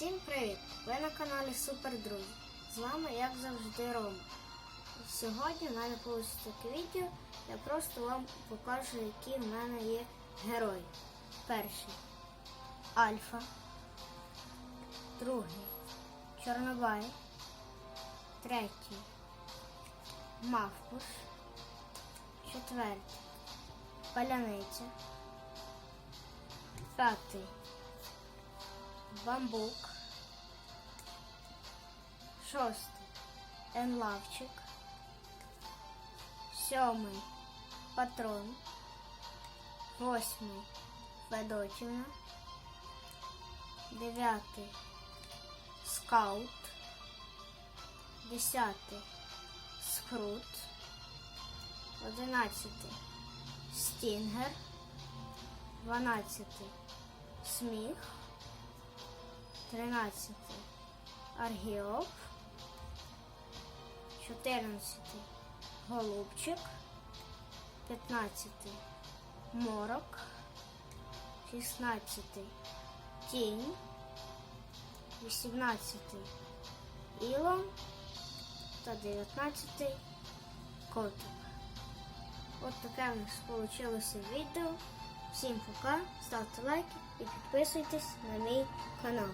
Всім привіт! Ви на каналі Супер Друзі. З вами, як завжди, Рома. Сьогодні в мене вийде таке відео. Я просто вам покажу, які в мене є герої. Перший Альфа. Другий Чорнобай. Третій Мавкуш. Четвертий Паляниця. П'ятий Бамбук. Шостий Енлавчик. Сьомий Патрон. Восьмий Федотівна. Дев'ятий Скаут. Десятий Скрут. Одинадцятий Стінгер. Дванадцятий Сміх. 13 Аргіоп, 14 Голубчик, 15 Морок, 16 Тінь, 18 Ілон та 19 Котик. От таке в нас вийшло відео. Всім пока, ставте лайки і підписуйтесь на мій канал.